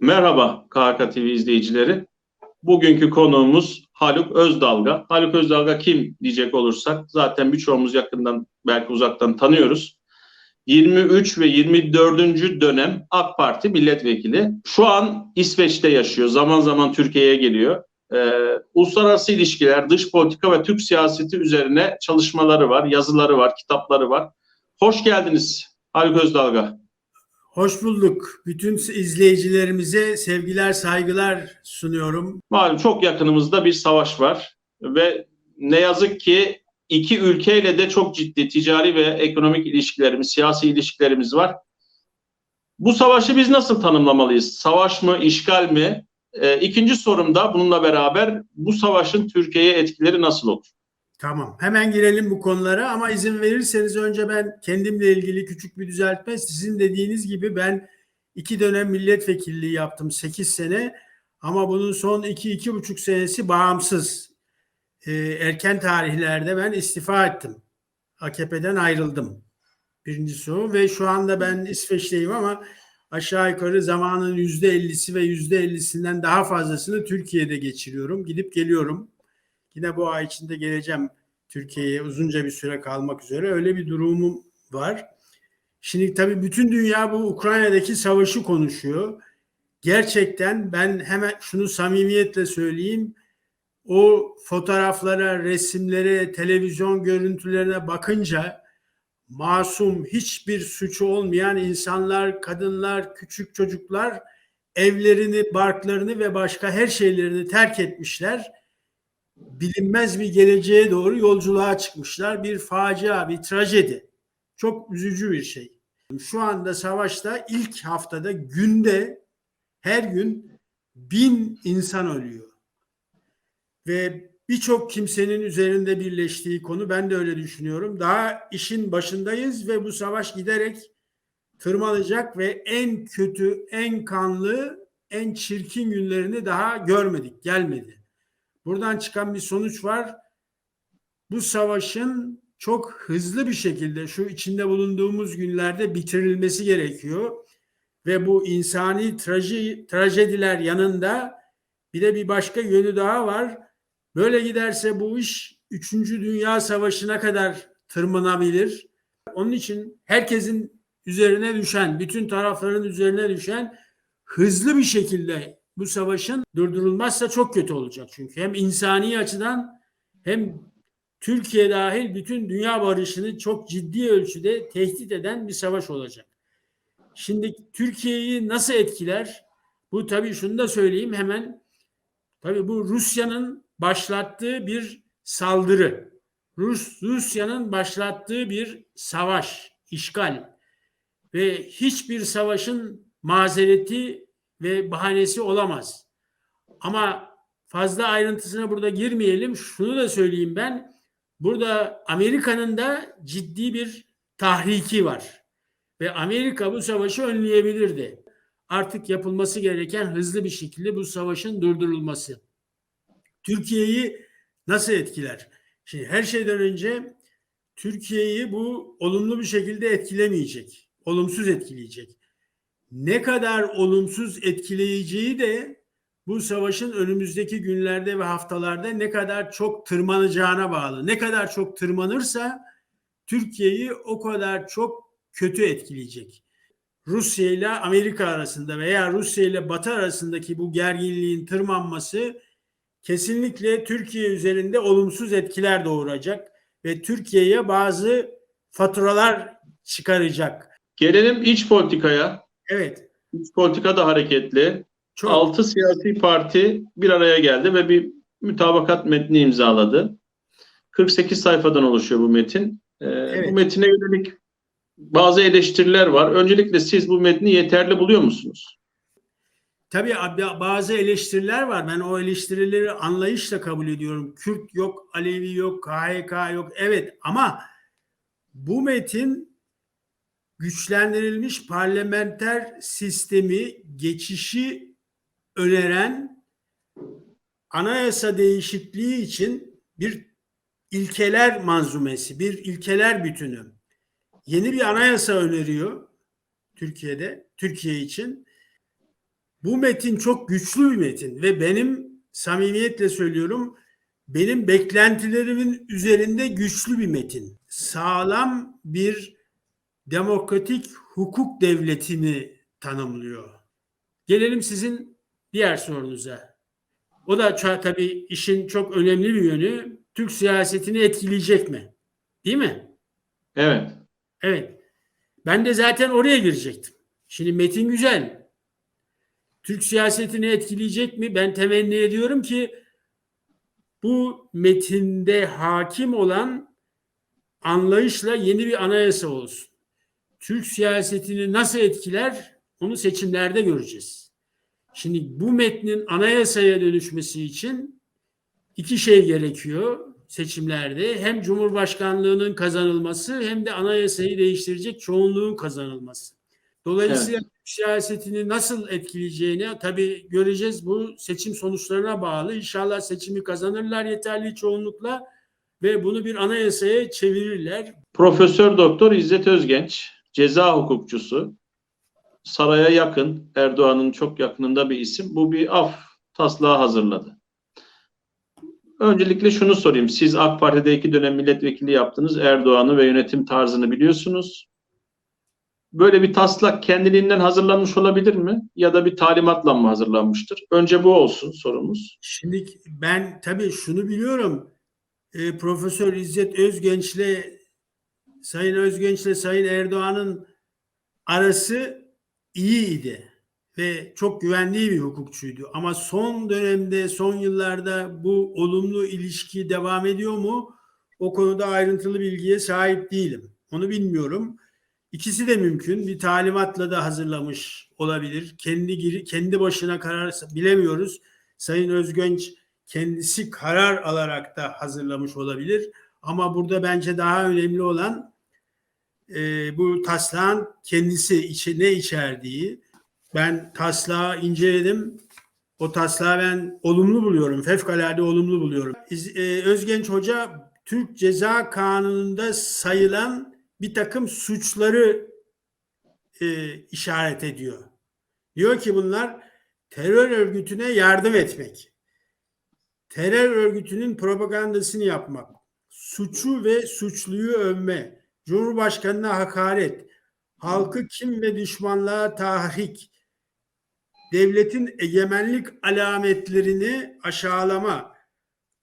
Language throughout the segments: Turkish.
Merhaba KHK TV izleyicileri. Bugünkü konuğumuz Haluk Özdalga. Haluk Özdalga kim diyecek olursak zaten birçoğumuz yakından belki uzaktan tanıyoruz. 23 ve 24. dönem AK Parti milletvekili. Şu an İsveç'te yaşıyor. Zaman zaman Türkiye'ye geliyor. Ee, uluslararası ilişkiler, dış politika ve Türk siyaseti üzerine çalışmaları var, yazıları var, kitapları var. Hoş geldiniz Haluk Özdalga. Hoş bulduk. Bütün izleyicilerimize sevgiler, saygılar sunuyorum. Malum çok yakınımızda bir savaş var ve ne yazık ki iki ülkeyle de çok ciddi ticari ve ekonomik ilişkilerimiz, siyasi ilişkilerimiz var. Bu savaşı biz nasıl tanımlamalıyız? Savaş mı, işgal mi? Ee, ikinci sorum da bununla beraber bu savaşın Türkiye'ye etkileri nasıl olur? Tamam. Hemen girelim bu konulara ama izin verirseniz önce ben kendimle ilgili küçük bir düzeltme. Sizin dediğiniz gibi ben iki dönem milletvekilliği yaptım. 8 sene ama bunun son 2-2,5 senesi bağımsız. Ee, erken tarihlerde ben istifa ettim. AKP'den ayrıldım. Birincisi o ve şu anda ben İsveç'teyim ama aşağı yukarı zamanın yüzde ellisi ve yüzde ellisinden daha fazlasını Türkiye'de geçiriyorum. Gidip geliyorum. Yine bu ay içinde geleceğim Türkiye'ye uzunca bir süre kalmak üzere. Öyle bir durumum var. Şimdi tabii bütün dünya bu Ukrayna'daki savaşı konuşuyor. Gerçekten ben hemen şunu samimiyetle söyleyeyim. O fotoğraflara, resimlere, televizyon görüntülerine bakınca masum, hiçbir suçu olmayan insanlar, kadınlar, küçük çocuklar evlerini, barklarını ve başka her şeylerini terk etmişler bilinmez bir geleceğe doğru yolculuğa çıkmışlar. Bir facia, bir trajedi. Çok üzücü bir şey. Şu anda savaşta ilk haftada günde her gün bin insan ölüyor. Ve birçok kimsenin üzerinde birleştiği konu ben de öyle düşünüyorum. Daha işin başındayız ve bu savaş giderek tırmanacak ve en kötü, en kanlı, en çirkin günlerini daha görmedik, gelmedi. Buradan çıkan bir sonuç var. Bu savaşın çok hızlı bir şekilde şu içinde bulunduğumuz günlerde bitirilmesi gerekiyor. Ve bu insani traji, trajediler yanında bir de bir başka yönü daha var. Böyle giderse bu iş 3. Dünya Savaşı'na kadar tırmanabilir. Onun için herkesin üzerine düşen, bütün tarafların üzerine düşen hızlı bir şekilde bu savaşın durdurulmazsa çok kötü olacak çünkü. Hem insani açıdan hem Türkiye dahil bütün dünya barışını çok ciddi ölçüde tehdit eden bir savaş olacak. Şimdi Türkiye'yi nasıl etkiler? Bu tabii şunu da söyleyeyim hemen. Tabii bu Rusya'nın başlattığı bir saldırı. Rus Rusya'nın başlattığı bir savaş, işgal ve hiçbir savaşın mazereti ve bahanesi olamaz. Ama fazla ayrıntısına burada girmeyelim. Şunu da söyleyeyim ben. Burada Amerika'nın da ciddi bir tahriki var. Ve Amerika bu savaşı önleyebilirdi. Artık yapılması gereken hızlı bir şekilde bu savaşın durdurulması. Türkiye'yi nasıl etkiler? Şimdi her şeyden önce Türkiye'yi bu olumlu bir şekilde etkilemeyecek. Olumsuz etkileyecek ne kadar olumsuz etkileyeceği de bu savaşın önümüzdeki günlerde ve haftalarda ne kadar çok tırmanacağına bağlı. Ne kadar çok tırmanırsa Türkiye'yi o kadar çok kötü etkileyecek. Rusya ile Amerika arasında veya Rusya ile Batı arasındaki bu gerginliğin tırmanması kesinlikle Türkiye üzerinde olumsuz etkiler doğuracak ve Türkiye'ye bazı faturalar çıkaracak. Gelelim iç politikaya. Evet. İç politika da hareketli. Çok. Altı siyasi parti bir araya geldi ve bir mütabakat metni imzaladı. 48 sayfadan oluşuyor bu metin. Ee, Evet. Bu metine yönelik bazı eleştiriler var. Öncelikle siz bu metni yeterli buluyor musunuz? Tabii ab- bazı eleştiriler var. Ben o eleştirileri anlayışla kabul ediyorum. Kürt yok, Alevi yok, KHK yok. Evet ama bu metin güçlendirilmiş parlamenter sistemi geçişi öneren anayasa değişikliği için bir ilkeler manzumesi, bir ilkeler bütünü. Yeni bir anayasa öneriyor Türkiye'de, Türkiye için Bu metin çok güçlü bir metin ve benim samimiyetle söylüyorum benim beklentilerimin üzerinde güçlü bir metin. Sağlam bir demokratik hukuk devletini tanımlıyor. Gelelim sizin diğer sorunuza. O da tabii işin çok önemli bir yönü. Türk siyasetini etkileyecek mi? Değil mi? Evet. Evet. Ben de zaten oraya girecektim. Şimdi metin güzel. Türk siyasetini etkileyecek mi? Ben temenni ediyorum ki bu metinde hakim olan anlayışla yeni bir anayasa olsun. Türk siyasetini nasıl etkiler onu seçimlerde göreceğiz. Şimdi bu metnin anayasaya dönüşmesi için iki şey gerekiyor seçimlerde. Hem Cumhurbaşkanlığının kazanılması hem de anayasayı değiştirecek çoğunluğun kazanılması. Dolayısıyla Türk siyasetini nasıl etkileyeceğini tabii göreceğiz. Bu seçim sonuçlarına bağlı. İnşallah seçimi kazanırlar yeterli çoğunlukla ve bunu bir anayasaya çevirirler. Profesör Doktor İzzet Özgenç, ceza hukukçusu, saraya yakın, Erdoğan'ın çok yakınında bir isim. Bu bir af taslağı hazırladı. Öncelikle şunu sorayım. Siz AK Parti'de iki dönem milletvekili yaptınız. Erdoğan'ı ve yönetim tarzını biliyorsunuz. Böyle bir taslak kendiliğinden hazırlanmış olabilir mi? Ya da bir talimatla mı hazırlanmıştır? Önce bu olsun sorumuz. Şimdi ben tabii şunu biliyorum. E, Profesör İzzet Özgenç'le Sayın Özgenç'le Sayın Erdoğan'ın arası iyiydi ve çok güvenli bir hukukçuydu. Ama son dönemde, son yıllarda bu olumlu ilişki devam ediyor mu? O konuda ayrıntılı bilgiye sahip değilim. Onu bilmiyorum. İkisi de mümkün. Bir talimatla da hazırlamış olabilir. Kendi kendi başına karar bilemiyoruz. Sayın Özgenç kendisi karar alarak da hazırlamış olabilir. Ama burada bence daha önemli olan e, bu taslağın kendisi içi, ne içerdiği. Ben taslağı inceledim. O taslağı ben olumlu buluyorum. Fevkalade olumlu buluyorum. E, Özgenç Hoca Türk Ceza Kanunu'nda sayılan bir takım suçları e, işaret ediyor. Diyor ki bunlar terör örgütüne yardım etmek, terör örgütünün propagandasını yapmak, suçu ve suçluyu övme, Cumhurbaşkanına hakaret, halkı kim ve düşmanlığa tahrik, devletin egemenlik alametlerini aşağılama,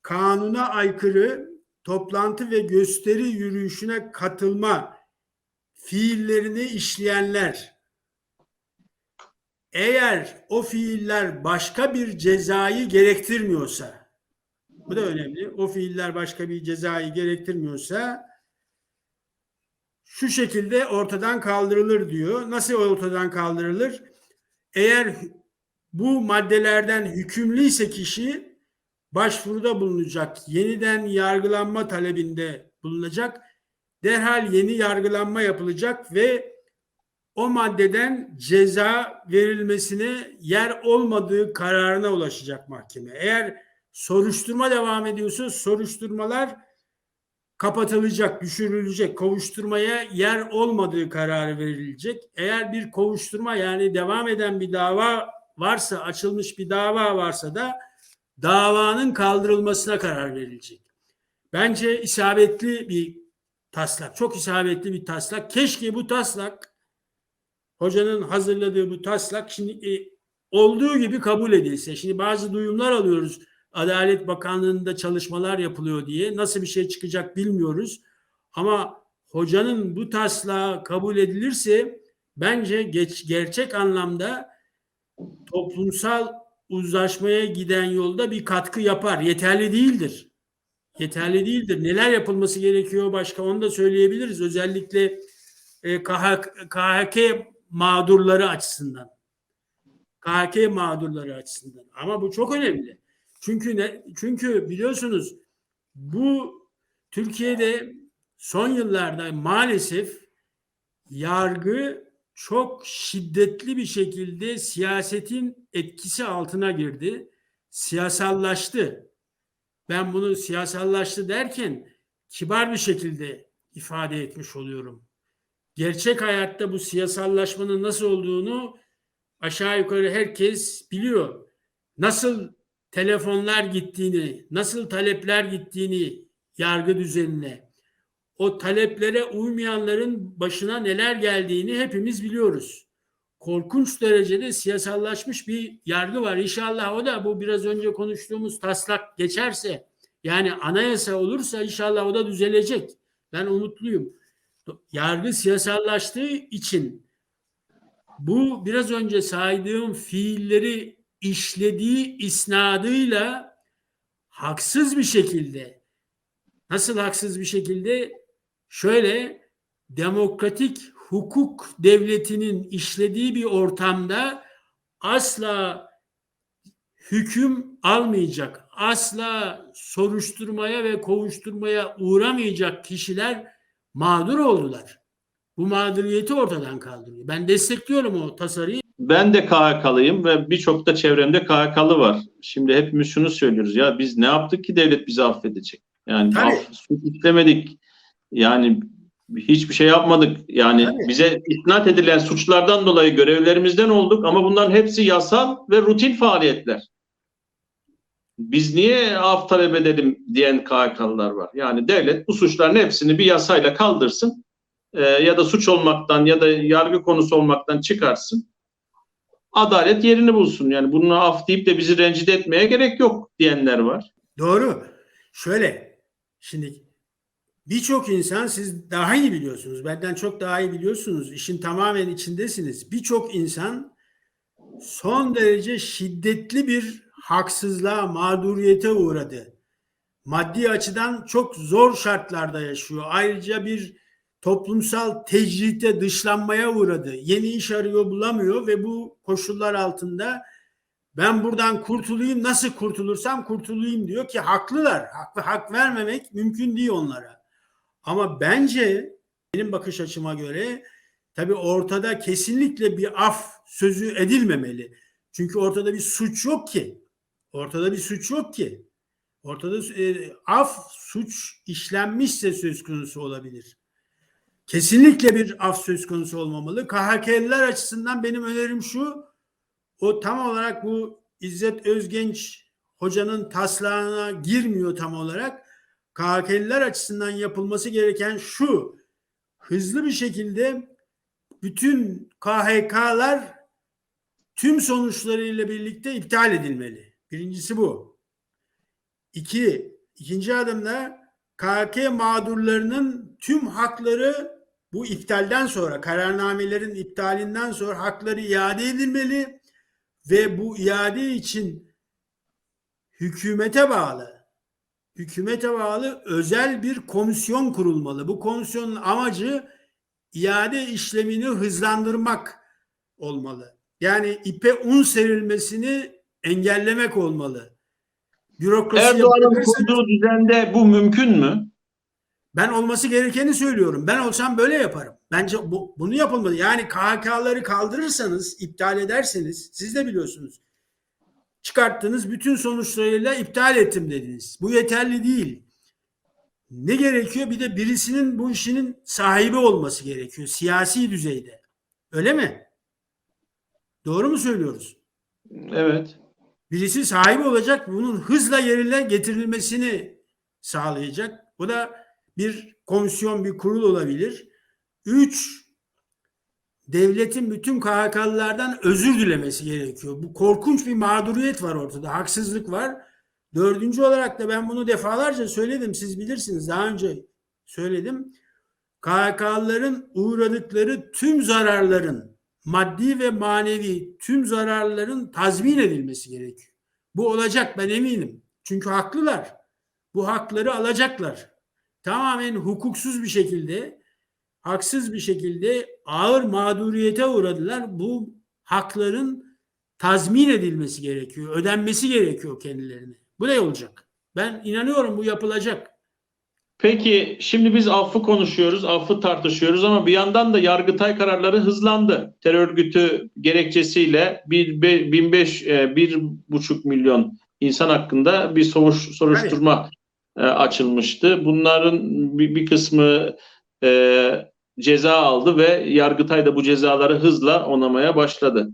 kanuna aykırı toplantı ve gösteri yürüyüşüne katılma fiillerini işleyenler. Eğer o fiiller başka bir cezayı gerektirmiyorsa bu da önemli. O fiiller başka bir cezayı gerektirmiyorsa şu şekilde ortadan kaldırılır diyor. Nasıl ortadan kaldırılır? Eğer bu maddelerden hükümlüyse kişi başvuruda bulunacak, yeniden yargılanma talebinde bulunacak, derhal yeni yargılanma yapılacak ve o maddeden ceza verilmesine yer olmadığı kararına ulaşacak mahkeme. Eğer soruşturma devam ediyorsa soruşturmalar kapatılacak, düşürülecek, kovuşturmaya yer olmadığı kararı verilecek. Eğer bir kovuşturma yani devam eden bir dava varsa, açılmış bir dava varsa da davanın kaldırılmasına karar verilecek. Bence isabetli bir taslak, çok isabetli bir taslak. Keşke bu taslak, hocanın hazırladığı bu taslak şimdi e, olduğu gibi kabul edilse. Şimdi bazı duyumlar alıyoruz. Adalet Bakanlığı'nda çalışmalar yapılıyor diye. Nasıl bir şey çıkacak bilmiyoruz. Ama hocanın bu taslağı kabul edilirse bence geç, gerçek anlamda toplumsal uzlaşmaya giden yolda bir katkı yapar. Yeterli değildir. Yeterli değildir. Neler yapılması gerekiyor başka onu da söyleyebiliriz. Özellikle e, KHK, KHK mağdurları açısından. KHK mağdurları açısından. Ama bu çok önemli. Çünkü ne? Çünkü biliyorsunuz bu Türkiye'de son yıllarda maalesef yargı çok şiddetli bir şekilde siyasetin etkisi altına girdi. Siyasallaştı. Ben bunu siyasallaştı derken kibar bir şekilde ifade etmiş oluyorum. Gerçek hayatta bu siyasallaşmanın nasıl olduğunu aşağı yukarı herkes biliyor. Nasıl telefonlar gittiğini, nasıl talepler gittiğini yargı düzenine, o taleplere uymayanların başına neler geldiğini hepimiz biliyoruz. Korkunç derecede siyasallaşmış bir yargı var. İnşallah o da bu biraz önce konuştuğumuz taslak geçerse, yani anayasa olursa inşallah o da düzelecek. Ben umutluyum. Yargı siyasallaştığı için bu biraz önce saydığım fiilleri işlediği isnadıyla haksız bir şekilde nasıl haksız bir şekilde şöyle demokratik hukuk devletinin işlediği bir ortamda asla hüküm almayacak, asla soruşturmaya ve kovuşturmaya uğramayacak kişiler mağdur oldular. Bu mağduriyeti ortadan kaldırıyor. Ben destekliyorum o tasarıyı. Ben de KHK'lıyım ve birçok da çevremde KHK'lı var. Şimdi hepimiz şunu söylüyoruz ya biz ne yaptık ki devlet bizi affedecek? Yani Tabii. suç işlemedik. Yani hiçbir şey yapmadık. Yani Tabii. bize isnat edilen suçlardan dolayı görevlerimizden olduk ama bunların hepsi yasal ve rutin faaliyetler. Biz niye af talep edelim diyen KHK'lılar var. Yani devlet bu suçların hepsini bir yasayla kaldırsın e, ya da suç olmaktan ya da yargı konusu olmaktan çıkarsın. Adalet yerini bulsun. Yani bunu af deyip de bizi rencide etmeye gerek yok diyenler var. Doğru. Şöyle, şimdi birçok insan siz daha iyi biliyorsunuz. Benden çok daha iyi biliyorsunuz. İşin tamamen içindesiniz. Birçok insan son derece şiddetli bir haksızlığa, mağduriyete uğradı. Maddi açıdan çok zor şartlarda yaşıyor. Ayrıca bir toplumsal tecrite, dışlanmaya uğradı. Yeni iş arıyor, bulamıyor ve bu koşullar altında ben buradan kurtulayım nasıl kurtulursam kurtulayım diyor ki haklılar. Hak, hak vermemek mümkün değil onlara. Ama bence benim bakış açıma göre tabii ortada kesinlikle bir af sözü edilmemeli. Çünkü ortada bir suç yok ki. Ortada bir suç yok ki. Ortada e, af suç işlenmişse söz konusu olabilir. Kesinlikle bir af söz konusu olmamalı. KHK'liler açısından benim önerim şu. O tam olarak bu İzzet Özgenç hocanın taslağına girmiyor tam olarak. KHK'liler açısından yapılması gereken şu. Hızlı bir şekilde bütün KHK'lar tüm sonuçlarıyla birlikte iptal edilmeli. Birincisi bu. İki, ikinci adımda KHK mağdurlarının tüm hakları bu iptalden sonra kararnamelerin iptalinden sonra hakları iade edilmeli ve bu iade için hükümete bağlı hükümete bağlı özel bir komisyon kurulmalı. Bu komisyonun amacı iade işlemini hızlandırmak olmalı. Yani ipe un serilmesini engellemek olmalı. Bürokrasi Erdoğan'ın kurduğu düzende bu mümkün mü? Ben olması gerekeni söylüyorum. Ben olsam böyle yaparım. Bence bu, bunu yapılmalı. Yani KHK'ları kaldırırsanız, iptal ederseniz, siz de biliyorsunuz. Çıkarttınız, bütün sonuçlarıyla iptal ettim dediniz. Bu yeterli değil. Ne gerekiyor? Bir de birisinin bu işinin sahibi olması gerekiyor. Siyasi düzeyde. Öyle mi? Doğru mu söylüyoruz? Evet. Birisi sahibi olacak, bunun hızla yerine getirilmesini sağlayacak. Bu da bir komisyon, bir kurul olabilir. Üç, devletin bütün KHK'lılardan özür dilemesi gerekiyor. Bu korkunç bir mağduriyet var ortada, haksızlık var. Dördüncü olarak da ben bunu defalarca söyledim, siz bilirsiniz. Daha önce söyledim. KHK'lıların uğradıkları tüm zararların, maddi ve manevi tüm zararların tazmin edilmesi gerekiyor. Bu olacak ben eminim. Çünkü haklılar. Bu hakları alacaklar. Tamamen hukuksuz bir şekilde, haksız bir şekilde ağır mağduriyete uğradılar. Bu hakların tazmin edilmesi gerekiyor, ödenmesi gerekiyor kendilerine. Bu ne olacak? Ben inanıyorum bu yapılacak. Peki şimdi biz affı konuşuyoruz, affı tartışıyoruz ama bir yandan da Yargıtay kararları hızlandı. Terör örgütü gerekçesiyle bir, be- 1500, e, milyon insan hakkında bir soruş, soruşturma e, açılmıştı. Bunların bir, bir kısmı e, ceza aldı ve Yargıtay da bu cezaları hızla onamaya başladı.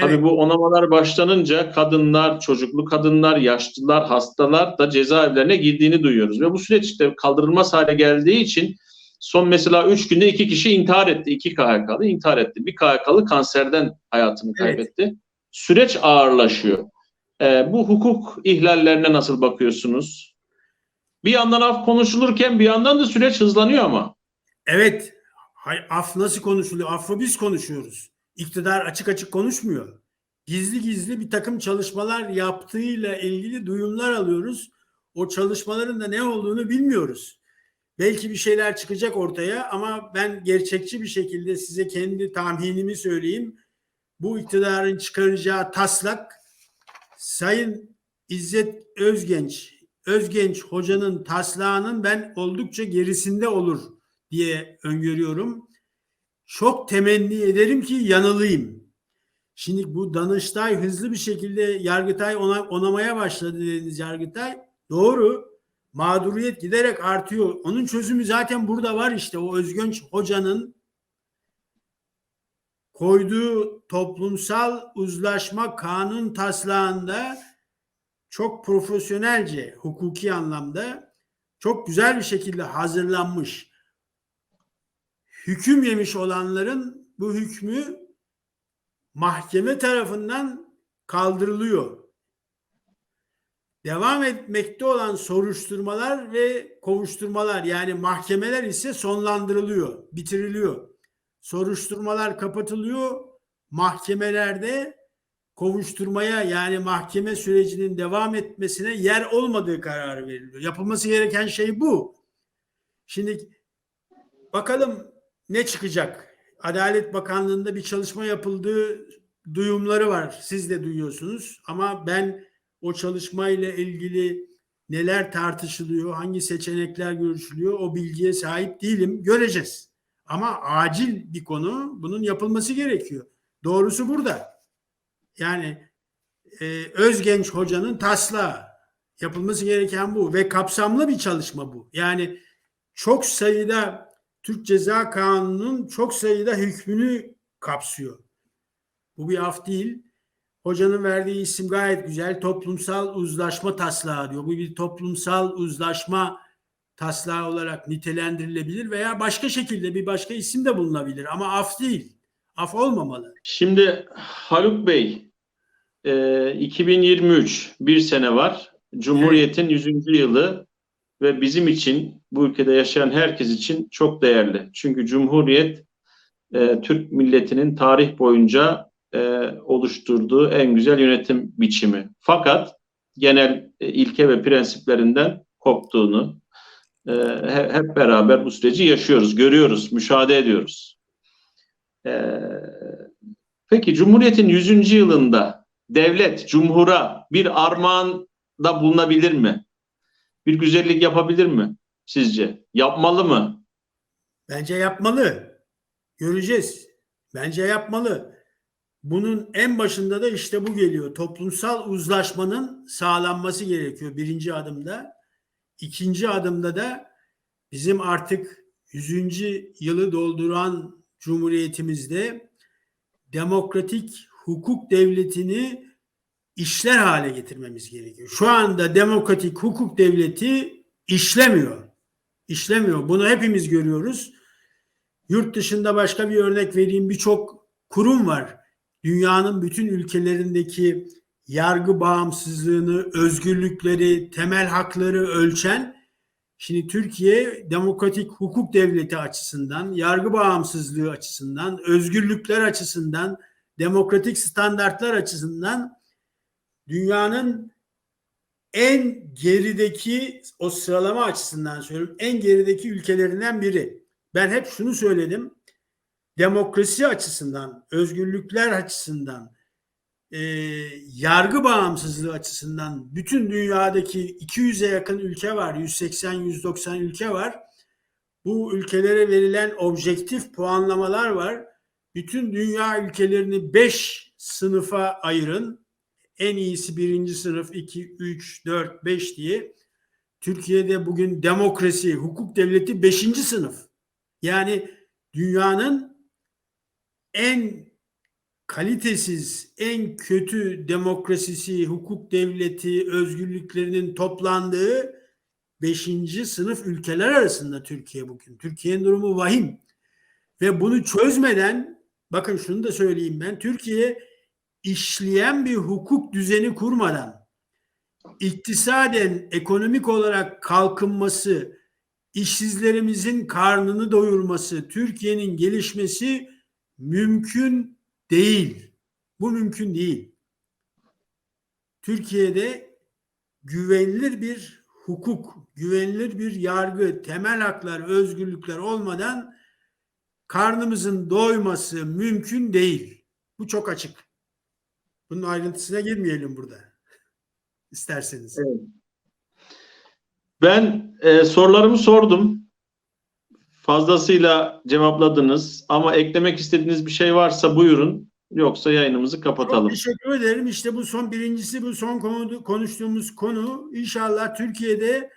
Tabii Evet. bu onamalar başlanınca kadınlar, çocuklu kadınlar, yaşlılar, hastalar da cezaevlerine girdiğini duyuyoruz. Ve bu süreç işte kaldırılmaz hale geldiği için son mesela 3 günde iki kişi intihar etti. iki KHK'lı intihar etti. Bir KHK'lı kanserden hayatını Evet. kaybetti. Süreç ağırlaşıyor. Ee, bu hukuk ihlallerine nasıl bakıyorsunuz? Bir yandan af konuşulurken bir yandan da süreç hızlanıyor ama. Evet. Hay, af nasıl konuşuluyor? Affı biz konuşuyoruz. İktidar açık açık konuşmuyor. Gizli gizli bir takım çalışmalar yaptığıyla ilgili duyumlar alıyoruz. O çalışmaların da ne olduğunu bilmiyoruz. Belki bir şeyler çıkacak ortaya ama ben gerçekçi bir şekilde size kendi tahminimi söyleyeyim. Bu iktidarın çıkaracağı taslak Sayın İzzet Özgenç, Özgenç hocanın taslağının ben oldukça gerisinde olur diye öngörüyorum. Çok temenni ederim ki yanılayım. Şimdi bu Danıştay hızlı bir şekilde Yargıtay ona, onamaya başladı dediniz Yargıtay. Doğru. Mağduriyet giderek artıyor. Onun çözümü zaten burada var işte. O Özgenç hocanın koyduğu toplumsal uzlaşma kanun taslağında çok profesyonelce hukuki anlamda çok güzel bir şekilde hazırlanmış. Hüküm yemiş olanların bu hükmü mahkeme tarafından kaldırılıyor. Devam etmekte olan soruşturmalar ve kovuşturmalar yani mahkemeler ise sonlandırılıyor, bitiriliyor. Soruşturmalar kapatılıyor. Mahkemelerde kovuşturmaya yani mahkeme sürecinin devam etmesine yer olmadığı kararı veriliyor. Yapılması gereken şey bu. Şimdi bakalım ne çıkacak? Adalet Bakanlığı'nda bir çalışma yapıldığı duyumları var. Siz de duyuyorsunuz ama ben o çalışmayla ilgili neler tartışılıyor, hangi seçenekler görüşülüyor o bilgiye sahip değilim. Göreceğiz. Ama acil bir konu. Bunun yapılması gerekiyor. Doğrusu burada. Yani e, Özgenç Hoca'nın taslağı yapılması gereken bu ve kapsamlı bir çalışma bu. Yani çok sayıda Türk Ceza Kanunu'nun çok sayıda hükmünü kapsıyor. Bu bir af değil. Hocanın verdiği isim gayet güzel. Toplumsal uzlaşma taslağı diyor. Bu bir toplumsal uzlaşma taslağı olarak nitelendirilebilir veya başka şekilde bir başka isim de bulunabilir ama af değil. Af olmamalı. Şimdi Haluk Bey, e, 2023 bir sene var. Cumhuriyet'in 100. yılı ve bizim için bu ülkede yaşayan herkes için çok değerli. Çünkü Cumhuriyet e, Türk milletinin tarih boyunca e, oluşturduğu en güzel yönetim biçimi. Fakat genel e, ilke ve prensiplerinden koptuğunu e, he- hep beraber bu süreci yaşıyoruz, görüyoruz, müşahede ediyoruz. E, peki Cumhuriyet'in 100. yılında devlet, cumhura bir armağanda bulunabilir mi? Bir güzellik yapabilir mi sizce? Yapmalı mı? Bence yapmalı. Göreceğiz. Bence yapmalı. Bunun en başında da işte bu geliyor. Toplumsal uzlaşmanın sağlanması gerekiyor birinci adımda. İkinci adımda da bizim artık 100. yılı dolduran Cumhuriyetimizde demokratik hukuk devletini işler hale getirmemiz gerekiyor. Şu anda demokratik hukuk devleti işlemiyor. İşlemiyor. Bunu hepimiz görüyoruz. Yurt dışında başka bir örnek vereyim. Birçok kurum var. Dünyanın bütün ülkelerindeki yargı bağımsızlığını, özgürlükleri, temel hakları ölçen Şimdi Türkiye demokratik hukuk devleti açısından, yargı bağımsızlığı açısından, özgürlükler açısından, demokratik standartlar açısından dünyanın en gerideki o sıralama açısından söylüyorum en gerideki ülkelerinden biri. Ben hep şunu söyledim. Demokrasi açısından, özgürlükler açısından, e, yargı bağımsızlığı açısından bütün dünyadaki 200'e yakın ülke var. 180-190 ülke var. Bu ülkelere verilen objektif puanlamalar var. Bütün dünya ülkelerini 5 sınıfa ayırın. En iyisi birinci sınıf 2, 3, 4, 5 diye. Türkiye'de bugün demokrasi, hukuk devleti 5. sınıf. Yani dünyanın en kalitesiz, en kötü demokrasisi, hukuk devleti, özgürlüklerinin toplandığı 5. sınıf ülkeler arasında Türkiye bugün. Türkiye'nin durumu vahim. Ve bunu çözmeden, bakın şunu da söyleyeyim ben, Türkiye işleyen bir hukuk düzeni kurmadan, iktisaden, ekonomik olarak kalkınması, işsizlerimizin karnını doyurması, Türkiye'nin gelişmesi mümkün değil. Bu mümkün değil. Türkiye'de güvenilir bir hukuk, güvenilir bir yargı, temel haklar, özgürlükler olmadan karnımızın doyması mümkün değil. Bu çok açık. Bunun ayrıntısına girmeyelim burada. İsterseniz. Evet. Ben e, sorularımı sordum. Fazlasıyla cevapladınız ama eklemek istediğiniz bir şey varsa buyurun. Yoksa yayınımızı Çok kapatalım. teşekkür ederim. İşte bu son birincisi bu son konu, konuştuğumuz konu. İnşallah Türkiye'de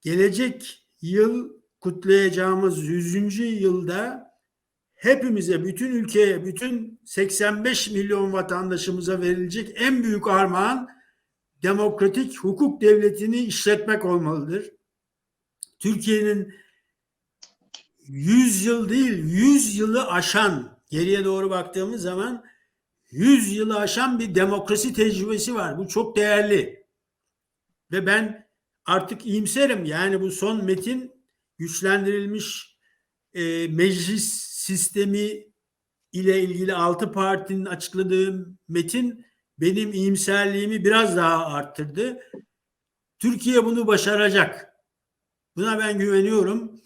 gelecek yıl kutlayacağımız 100. yılda hepimize, bütün ülkeye, bütün 85 milyon vatandaşımıza verilecek en büyük armağan demokratik hukuk devletini işletmek olmalıdır. Türkiye'nin 100 yıl değil, 100 yılı aşan, geriye doğru baktığımız zaman 100 yılı aşan bir demokrasi tecrübesi var. Bu çok değerli. Ve ben artık iyimserim. Yani bu son metin güçlendirilmiş e, meclis sistemi ile ilgili altı partinin açıkladığı metin benim iyimserliğimi biraz daha arttırdı. Türkiye bunu başaracak. Buna ben güveniyorum.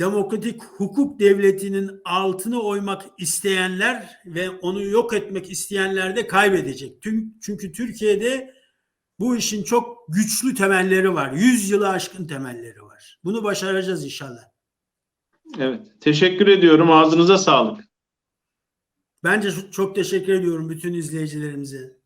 Demokratik hukuk devletinin altını oymak isteyenler ve onu yok etmek isteyenler de kaybedecek. Tüm- Çünkü Türkiye'de bu işin çok güçlü temelleri var. Yüz yılı aşkın temelleri var. Bunu başaracağız inşallah. Evet. Teşekkür ediyorum. Ağzınıza sağlık. Bence çok teşekkür ediyorum bütün izleyicilerimize.